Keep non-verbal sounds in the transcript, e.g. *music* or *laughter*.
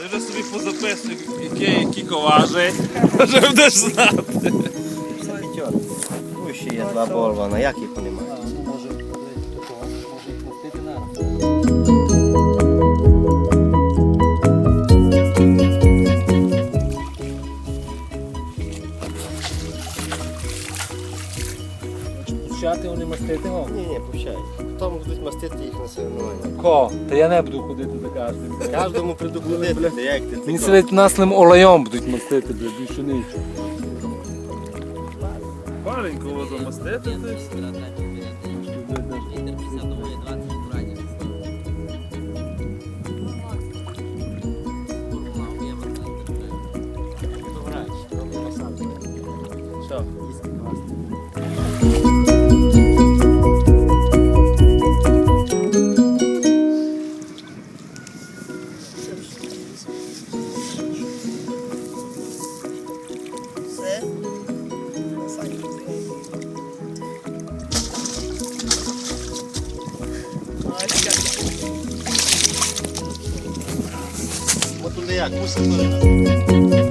Ти вже собі позаписую, яке кіко важить, *laughs* вже будеш знати. П'ятьор. Ну ще є два болвана, як їх немає. Пущати вони мастити? Ні, ні, пущай. Тому будуть мастити їх на соревнування. Ко? Та я не буду ходити за кожним. Кожному предупредити, ти як ти Мені це сидить наслим олеєм будуть мастити, бля, більше нічого. Маленького замастити. ти. Що? Все? Quanto Leacu, Santarena.